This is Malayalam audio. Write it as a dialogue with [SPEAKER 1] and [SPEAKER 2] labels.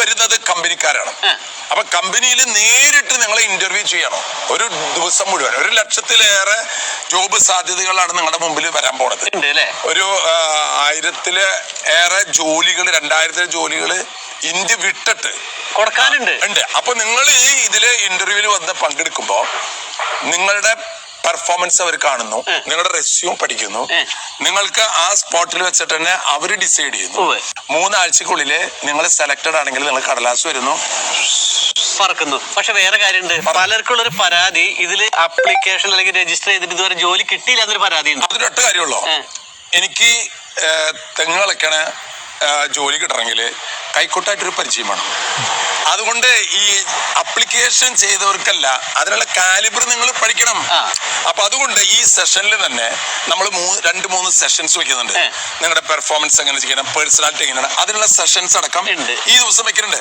[SPEAKER 1] വരുന്നത് കമ്പനിക്കാരാണ്. അപ്പൊ കമ്പനിയിൽ നേരിട്ട് നിങ്ങളെ ഇന്റർവ്യൂ ചെയ്യണം. ഒരു ദിവസം മുഴുവൻ. ഒരു ലക്ഷത്തിലേറെ ജോബ് സാധ്യതകളാണ് നിങ്ങളുടെ മുമ്പിൽ വരാൻ പോണത്. ഒരു ആയിരത്തിൽ ഏറെ ജോലികൾ രണ്ടായിരത്തിലെ ജോലികൾ ഇന്ത്യ വിട്ടിട്ട്
[SPEAKER 2] കൊടുക്കാനുണ്ട്.
[SPEAKER 1] ഉണ്ട്. അപ്പൊ നിങ്ങൾ ഈ ഇതിലെ ഇന്റർവ്യൂവിൽ വന്ന് പങ്കെടുക്കുമ്പോ നിങ്ങളുടെ പെർഫോമൻസ് അവർ കാണുന്നു. നിങ്ങളുടെ റെസ്യൂം പഠിക്കുന്നു. നിങ്ങൾക്ക് ആ സ്പോട്ടിൽ വെച്ചിട്ട് തന്നെ അവർ ഡിസൈഡ് ചെയ്യുന്നു.
[SPEAKER 2] മൂന്നാഴ്ചക്കുള്ളിൽ
[SPEAKER 1] മൂന്നാഴ്ചക്കുള്ളിൽ നിങ്ങൾ സെലക്ടഡ് ആണെങ്കിൽ നിങ്ങൾ കടലാസ് വരുന്നു.
[SPEAKER 2] പറക്കുന്നു. പക്ഷെ വേറെ കാര്യമുണ്ട്. പലർക്കുള്ള ഒരു പരാതി ഇതിൽ ആപ്ലിക്കേഷൻ അല്ലെങ്കിൽ രജിസ്റ്റർ ചെയ്തിട്ട് ഇതുവരെ ജോലി കിട്ടിയില്ല എന്നൊരു പരാതി ഉണ്ട്.
[SPEAKER 1] അതിനൊറ്റ കാര്യമുള്ളൂ. എനിക്ക് തെങ്ങുകളൊക്കെയാണ് തെങ്ങ് കളിക്കണ ജോലി കിട്ടണമെങ്കിൽ കൈക്കോട്ടായിട്ടൊരു പരിചയം വേണം. അതുകൊണ്ട് ഈ അപ്ലിക്കേഷൻ ചെയ്തവർക്കല്ല അതിനുള്ള കാലിബർ നിങ്ങൾ പഠിക്കണം. അപ്പൊ അതുകൊണ്ട് ഈ സെഷനിൽ തന്നെ നമ്മൾ രണ്ട് മൂന്ന് സെഷൻസ് വെക്കുന്നുണ്ട്. നിങ്ങളുടെ പെർഫോമൻസ് എങ്ങനെ ചെയ്യണം പേഴ്സണാലിറ്റി എങ്ങനെയാണ് അതിനുള്ള സെഷൻസ് അടക്കം. ഈ ദിവസം വെക്കുന്നുണ്ട്